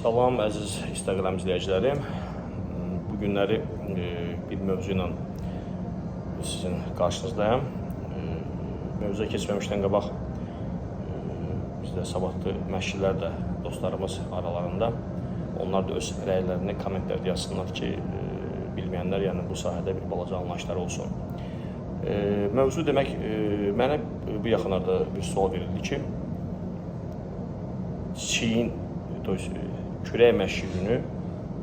Salam əziz Instagram izləyicilərim. Bu günləri e, bir mövzu ilə sizin qarşınızdayım. E, Mövzuya keçməmişdən qabaq e, bizdə savadlı məşqçilər də dostlarımız aralarında onlar da öz rəylərini kommentlərdə yazsınlar ki, e, bilməyənlər yəni bu sahədə bir balaca anlayışları olsun. E, Mövzu demək e, mənə bu yaxınlarda bir sual verildi ki, çiyin, to есть, kürək məşqi günü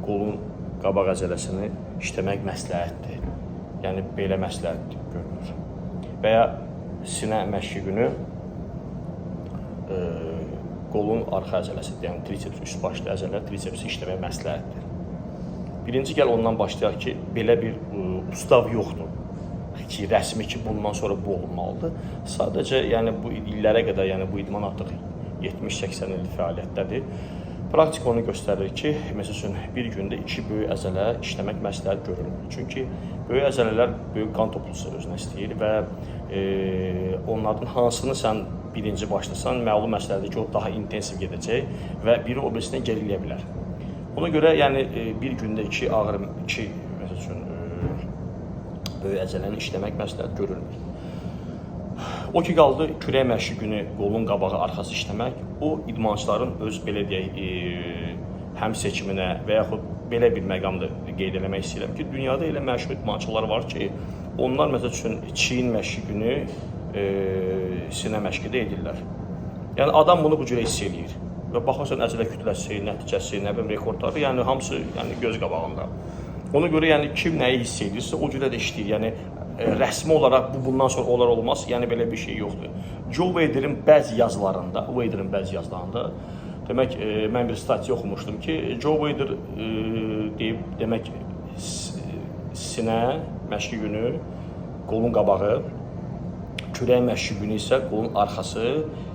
qolun qabaq əzələsini işləmək məsləhətdir. Yəni belə məsləhət görülür. Və ya sinə məşqi günü e, qolun arxa əzələsi, yəni triceps üst başlı əzələ tricepsi işləmək məsləhətdir. Birinci gəl ondan başlayaq ki, belə bir e, ustav yoxdur ki, rəsmi ki, bundan sonra bu olmalıdır. Sadəcə, yəni bu illərə qədər, yəni bu idman artıq 70-80 illik fəaliyyətdədir. Praktika onu göstərir ki, məsəl bir gündə iki böyük əzələ işləmək məsləhət görülmür. Çünki böyük əzələlər böyük qan toplusu özünə istəyir və e, onlardan hansını sən birinci başlasan, məlum məsələdir ki, o daha intensiv gedəcək və biri o birisindən geriləyə bilər. Ona görə yəni e, bir gündə iki ağır, iki məsəl üçün e, böyük əzələni işləmək məsləhət görülmür. O ki qaldı kürək məşqi günü qolun qabağı, arxası işləmək. O idmançıların öz belə deyək, e, həm seçiminə və yaxud belə bir məqamda qeyd eləmək istəyirəm ki, dünyada elə məşhur idmançılar var ki, onlar məsəl üçün çiyin məşqi günü e, sinə məşqi edirlər. Yəni adam bunu bu cürə hiss eləyir. Və baxırsan əzələ kütləsi, nəticəsi, nə bilim rekordları, yəni hamısı yəni göz qabağında. Ona görə yəni kim nəyi hiss edirsə, o cürə də işləyir. Yəni rəsmi olaraq bu bundan sonra olar olmaz. Yəni belə bir şey yoxdur. Joe Waderin bəzi yazılarında, Waderin bəzi yazılarında demək e, mən bir statiya oxumuşdum ki, Joe Wader e, deyib demək sinə məşqi günü, qolun qabağı, kürək məşqi günü isə qolun arxası,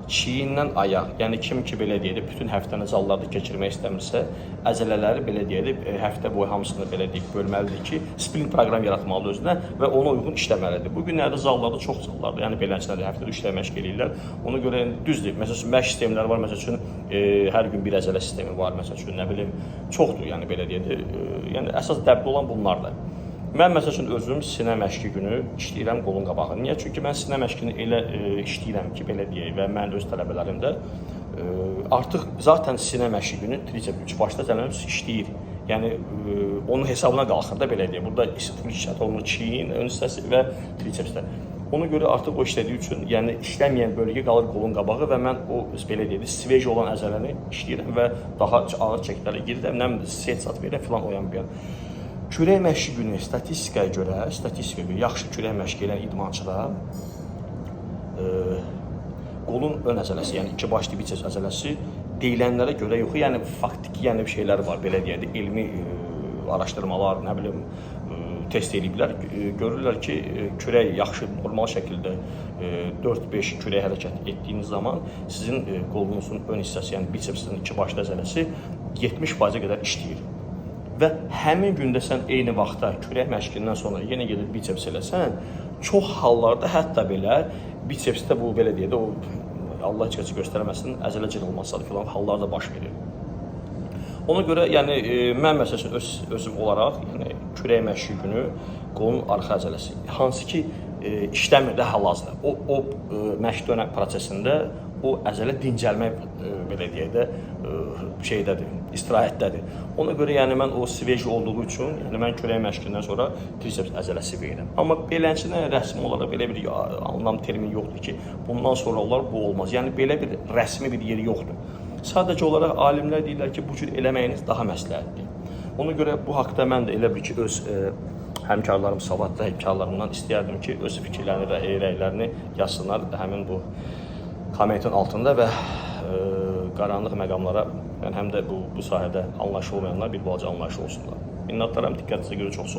çiyindən ayaq. Yəni kim ki belə deyək, bütün həftəni zallarda keçirmək istəmirsə, əzələləri belə deyək, e, həftə boyu hamısını belə deyək bölməlidir ki, sprint proqram yaratmalıdır özünə və ona uyğun işləməlidir. Bu günlərdə zallarda çox zallarda, yəni beləçilərdə həftədə 3 dəfə məşq eləyirlər. Ona görə düzdür. Məsəl məşq sistemləri var, məsəl üçün e, hər gün bir əzələ sistemi var, məsəl üçün nə bilim, çoxdur, yəni belə deyək. E, yəni əsas dəbdə olan bunlardır. Mən məsəl özüm sinə məşqi günü işləyirəm qolun qabağı. Niyə? Çünki mən sinə məşqini elə e, işləyirəm ki, belə deyək və mən öz tələbələrim də e, artıq zaten sinə məşqi günü tricep üç başda zəmanəmiz işləyir. Yəni e, onun hesabına qalxır da belə deyək. Burada istifadə olunur çiyin, ön hissəsi və tricepslər. Ona görə artıq o işlədiyi üçün, yəni işləməyən bölgə qalır qolun qabağı və mən o belə deyək, sveç olan əzələni işləyirəm və daha ağır çəklərə girirəm, nə bilim set sat verirəm filan o yan bu yan. Kürək məşqi günü statistikaya görə, statistikaya görə yaxşı kürək məşqi edən idmançılar e, qolun ön əzələsi, yəni iki başlı biceps əzələsi deyilənlərə görə yox, yəni faktiki yəni şeylər var, belə deyək, elmi e, araşdırmalar, nə bilim, e, test ediblər, e, görürlər ki, e, kürək yaxşı normal şəkildə e, 4-5 kürək hərəkət etdiyiniz zaman sizin e, qolunuzun ön hissəsi, yəni bicepsin iki başlı əzələsi 70%-ə qədər işləyir. Və həmin gündə sən eyni vaxtda kürək məşqindən sonra yenə gedib biceps eləsən, çox hallarda hətta belə bicepsdə bu belə deyək də o Allah heç kəsi göstərməsin, əzələ cırılması filan hallar da baş verir. Ona görə yəni e, mən məsəl üçün öz özüm olaraq, yəni kürək məşqi günü qolun arxa əzələsi, hansı ki e, işləmir də hal-hazırda. O o e, məşq dönəm prosesində o əzələ dincəlmək e, belə deyək də e, şeydədir, istirahətdədir. Ona görə yəni mən o sveç olduğu üçün, yəni mən kürək məşqindən sonra triceps əzələsi verirəm. Amma beləçinə rəsmi olaraq belə bir anlam termin yoxdur ki, bundan sonra olar bu olmaz. Yəni belə bir rəsmi bir yeri yoxdur. Sadəcə olaraq alimlər deyirlər ki, bu cür eləməyiniz daha məsləhətdir. Ona görə bu haqqda mən də elə bir ki öz e, həmkarlarım, savadlı həmkarlarımdan istəyərdim ki, öz fikirlərini rəylərini yazsınlar həmin bu kommentin altında və e, qaranlıq məqamlara, yəni həm də bu bu sahədə anlayışı olmayanlar bir balaca anlayışı olsunlar. Minnətdaram, diqqətinizə görə çox.